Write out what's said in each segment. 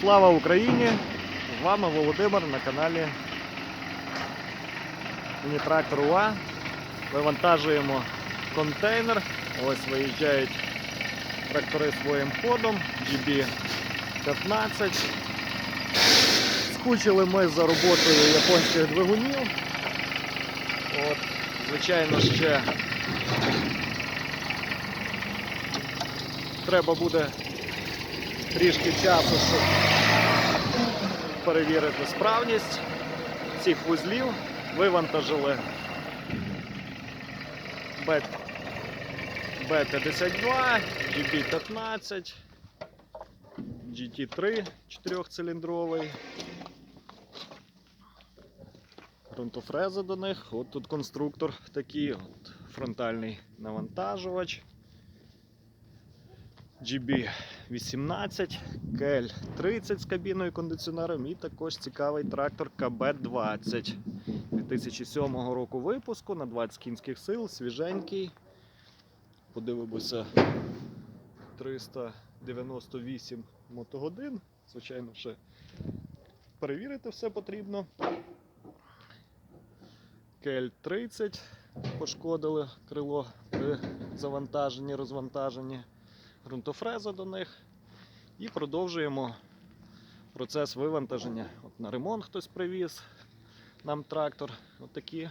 Слава Україні! З вами Володимир на каналі Міні-трактор УА. Вивантажуємо контейнер. Ось виїжджають трактори своїм ходом GB15. Скучили ми за роботою японських двигунів. От, звичайно, ще треба буде трішки часу, щоб перевірити справність цих вузлів. Вивантажили Б- Б-52, GB-15, GT3 4-циліндровий. Грунтофреза до них. От тут конструктор такий, от фронтальний навантажувач. GB18, KL30 з кабіною кондиціонером і також цікавий трактор КБ-20 2007 року випуску на 20 кінських сил, свіженький. Подивимося 398 мотогодин. Звичайно, ще перевірити все потрібно. КЛ-30 пошкодили крило при завантаженні, розвантаженні ґрунтофреза до них. І продовжуємо процес вивантаження. От на ремонт хтось привіз нам трактор. От такі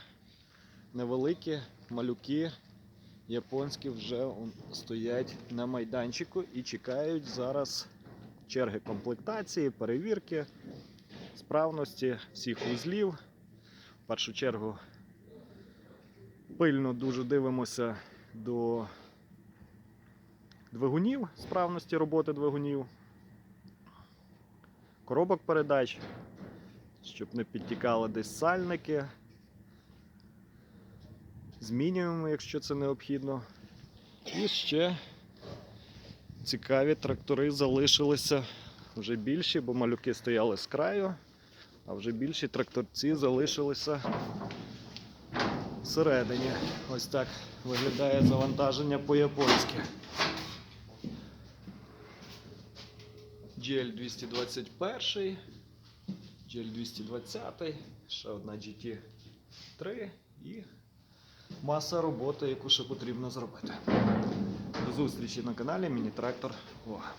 невеликі малюки японські вже стоять на майданчику і чекають зараз черги комплектації, перевірки, справності всіх вузлів. В першу чергу пильно дуже дивимося до двигунів, справності роботи двигунів, коробок передач, щоб не підтікали десь сальники. Змінюємо, якщо це необхідно. І ще цікаві трактори залишилися вже більші, бо малюки стояли з краю, а вже більші тракторці залишилися всередині. Ось так виглядає завантаження по-японськи. GL 221, GL 220, ще одна GT3 і маса роботи, яку ще потрібно зробити. До зустрічі на каналі Міні-Трактор. Увага!